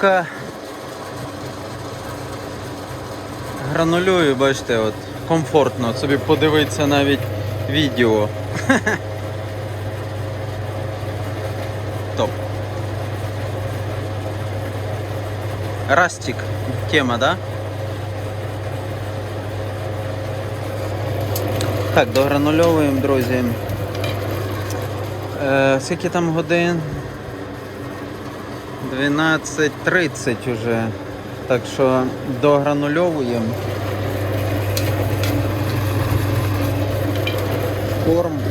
поки гранулюю, бачите, от комфортно собі подивитися навіть відео. Топ. Растик. Тема, да? Так, догранульовуємо, друзі. Е, скільки там годин? 12.30 уже. Так що догранульовуємо. Корм.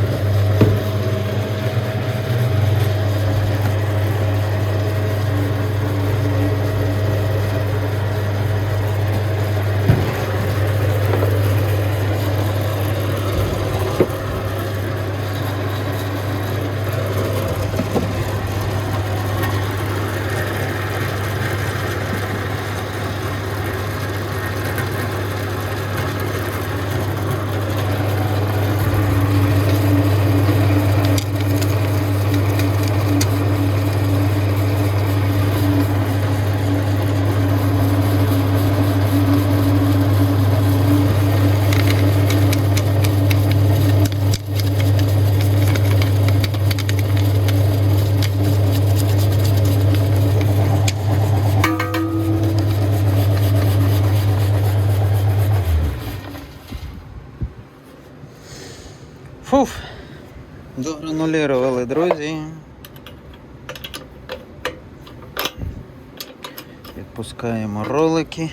Фуф. Догранулірували, друзі. Відпускаємо ролики.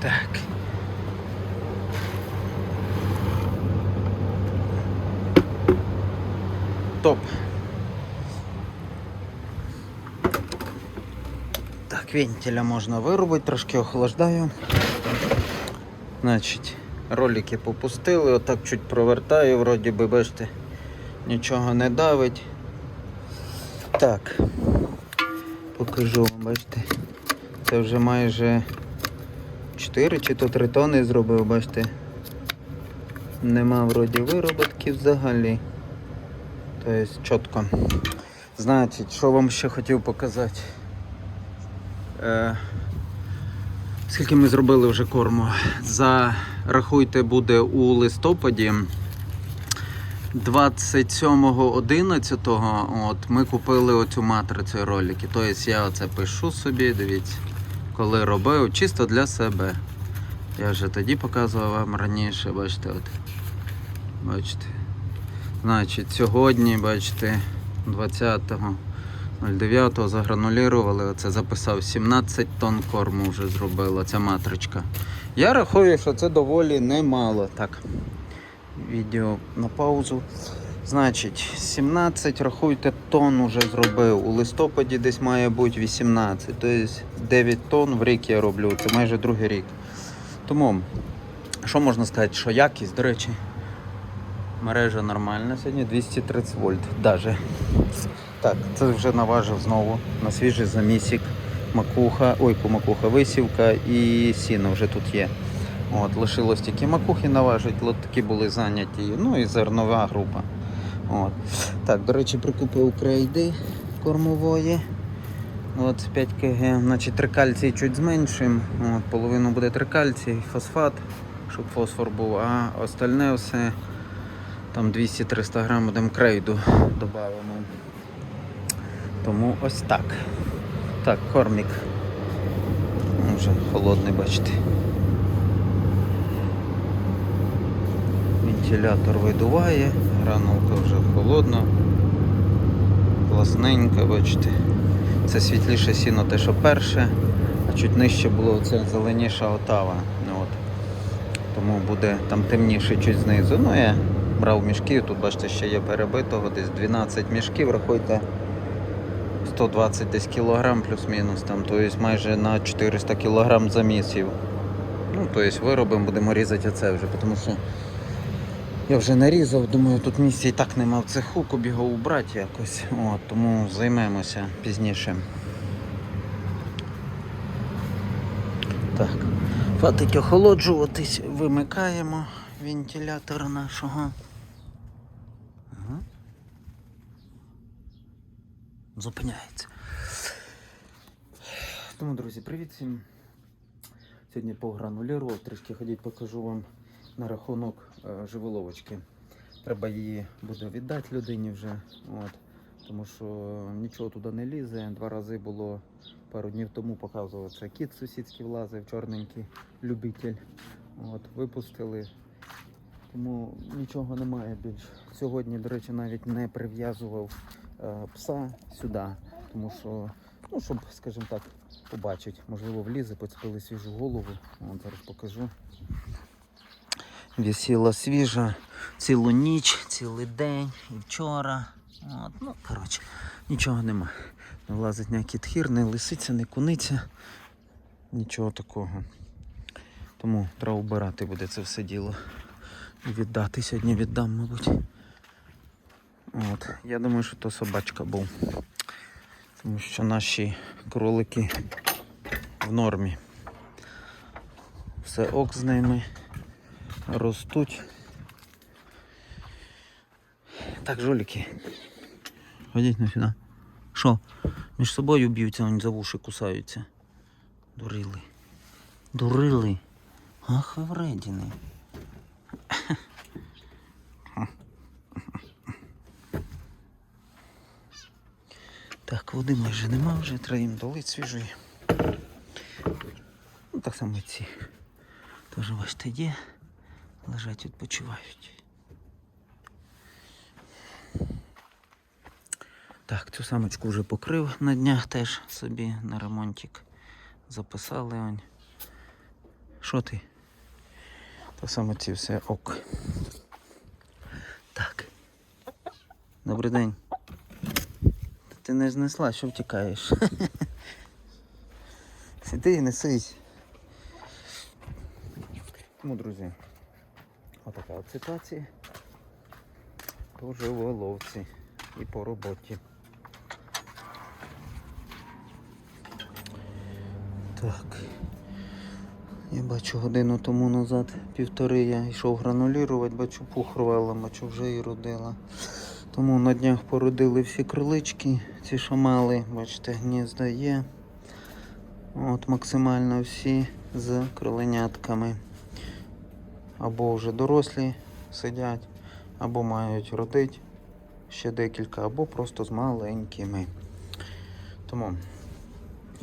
Так. Топ. Так, вентиля можна вирубити, трошки охлаждаю. Значить, ролики попустили, отак чуть провертаю, вроді би, бачите, нічого не давить. Так, покажу вам, бачите, це вже майже 4 чи то 3 тони зробив, бачите. Нема вроді вироботки взагалі. Тобто чітко. Значить, що вам ще хотів показати. Е, скільки ми зробили вже корму? Зарахуйте, буде у листопаді. 27.11 от, ми купили оцю матрицю ролики. Тобто я оце пишу собі, дивіться, коли робив, чисто для себе. Я вже тоді показував вам раніше, бачите, от. Бачите. Значить, сьогодні, бачите, 20.09 загранулірували, оце записав 17 тонн корму вже зробила ця матричка. Я рахую, що це доволі немало. Так, відео на паузу. Значить, 17, рахуйте, тонн уже зробив. У листопаді десь має бути 18. Тобто 9 тонн в рік я роблю. Це майже другий рік. Тому, що можна сказати, що якість, до речі. Мережа нормальна сьогодні, 230 вольт даже. Так, це вже наважив знову на свіжий замісік. Макуха, ой, макуха, висівка і сіно вже тут є. От, лишилось тільки макухи наважить, лотки були зайняті, ну і зернова група. От. Так, до речі, прикупив крейди кормової. От 5 кг, значить трикальцій чуть зменшуємо. От, половину буде трикальцій, фосфат, щоб фосфор був, а остальне все там 200-300 грам будемо крейду. Тому ось так. Так, кормік. Вже холодний, бачите. Вентилятор видуває, гранулка вже холодна. Класненька, бачите. Це світліше сіно те, що перше, а чуть нижче було оце зеленіша отава. Ну, от. Тому буде там темніше чуть знизу. Ну я брав мішки, тут бачите, ще є перебитого, десь 12 мішків, рахуйте 120 десь кілограм плюс-мінус, тобто майже на 400 кілограм замісів. Ну, тобто виробимо, будемо різати оце вже, тому що я вже нарізав, думаю, тут місця і так нема в цеху, куби його убрати якось. От, тому займемося пізніше. Так. Хватить охолоджуватись, вимикаємо вентилятор нашого. Зупиняється. Тому, друзі, привіт всім. Сьогодні по грануліру трішки ходіть, покажу вам на рахунок е, живоловочки. Треба її буде віддати людині вже. От. Тому що нічого туди не лізе. Два рази було пару днів тому показував. Кіт сусідський влазив, чорненький любитель. От, випустили. Тому нічого немає більш. Сьогодні, до речі, навіть не прив'язував е, пса сюди, тому що, ну, щоб, скажімо так, побачить, можливо, влізе, поцепили свіжу голову. От зараз покажу. Вісіла свіжа цілу ніч, цілий день, і вчора. От, ну, коротше, нічого нема. Не влазить ніякий тхір, не лисиця, не куниця. Нічого такого. Тому треба вбирати буде це все діло. Віддати сьогодні віддам, мабуть. От. Я думаю, що то собачка був. Тому що наші кролики в нормі. Все ок з ними. Ростуть. Так, жоліки. Ходіть на сюди. Що? Між собою б'ються, вони за вуші кусаються. Дурили. Дурили. Ах, вредіни. Так, води майже нема вже, треба їм долить свіжої. Ну, так само і ці. Теж бачите, є. Лежать, відпочивають. Так, цю самочку вже покрив на днях теж собі на ремонтик. Записали он. Що ти? То саме ці все ок. Так. Добрий день. Ти не знесла, що втікаєш? Сиди і несись. Тому, друзі, отака от ситуація. По живоловці і по роботі. Так. Я бачу годину тому назад, півтори я йшов гранулірувати, бачу пух рвала, бачу вже і родила. Тому на днях породили всі крилички, ці що мали, бачите, гнізда є. От максимально всі з криленятками. Або вже дорослі сидять, або мають родити ще декілька, або просто з маленькими. Тому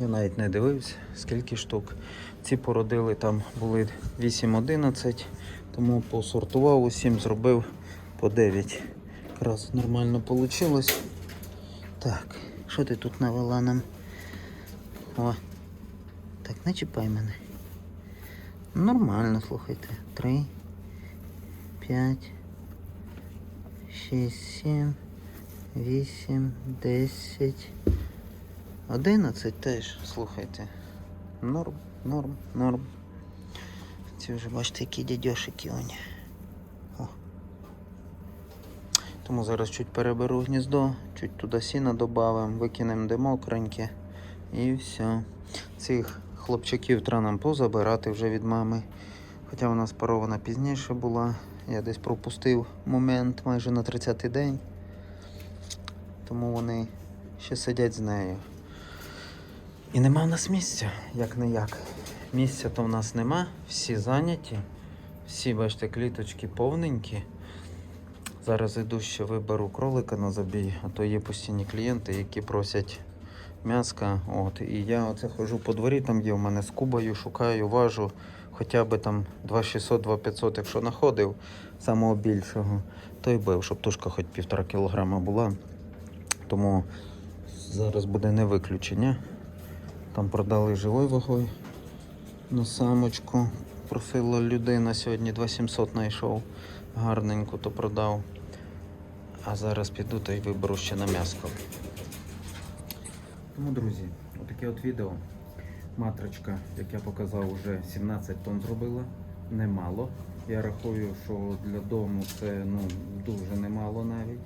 я навіть не дивився, скільки штук. Ці породили там були 8-11, тому посортував усім, зробив по 9. Якраз нормально вийшло. Так, що ти тут навела нам? О, так, не чіпай мене. Нормально, слухайте. 3, 5, 6, 7, 8, 10. 11 теж, слухайте. Норм, норм, норм. Ці вже бачите, які дядьошики вони. О. Тому зараз чуть переберу гніздо, чуть туди сіна додамо, викинемо де мокреньке і все. Цих хлопчаків треба нам позабирати вже від мами. Хоча вона спарована пізніше була. Я десь пропустив момент майже на 30-й день. Тому вони ще сидять з нею. І нема в нас місця, як не як. Місця то в нас нема, всі зайняті. Всі, бачите, кліточки повненькі. Зараз йду ще виберу кролика на забій, а то є постійні клієнти, які просять м'яска. От. І я оце ходжу по дворі, там є в мене з кубою, шукаю, важу хоча б там 2600-2500, якщо знаходив самого більшого, то й бив, щоб тушка хоч півтора кілограма була. Тому зараз буде не виключення. Там продали живою вагою на самочку. Просила людина сьогодні 2700 знайшов. Гарненько то продав. А зараз піду та й виберу ще на м'яско. Тому, друзі, отаке от відео. Матричка, як я показав, вже 17 тонн зробила. Немало. Я рахую, що для дому це ну, дуже немало навіть.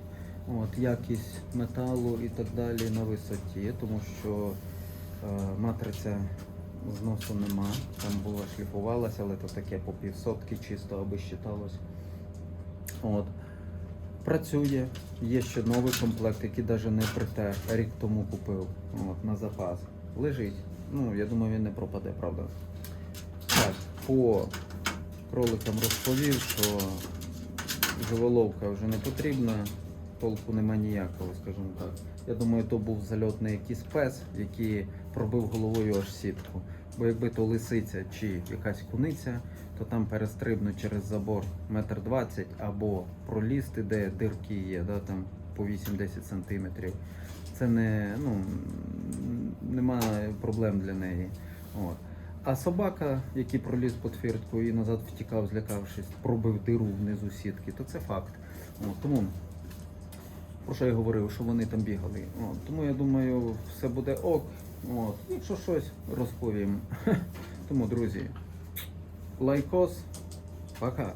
От, якість металу і так далі на висоті, тому що е, матриця зносу нема. Там була шліфувалася, але то таке по півсотки чисто, аби щиталось. От. Працює. Є ще новий комплект, який навіть не притер. Рік тому купив. От, на запас. Лежить. Ну, я думаю, він не пропаде, правда. Так, по кроликам розповів, що живоловка вже не потрібна, толку нема ніякого, скажімо так. Я думаю, то був зальотний якийсь пес, який пробив головою аж сітку. Бо якби то лисиця чи якась куниця, то там перестрибнуть через забор метр двадцять або пролізти, де дирки є, да, там по 8-10 сантиметрів. Це не, ну, немає проблем для неї. От. А собака, який проліз під фіртку і назад втікав, злякавшись, пробив диру внизу сітки, то це факт. От, тому, про що я говорив, що вони там бігали. От, тому я думаю, все буде ок. От, якщо щось розповім. Тому, друзі, лайкос, пока.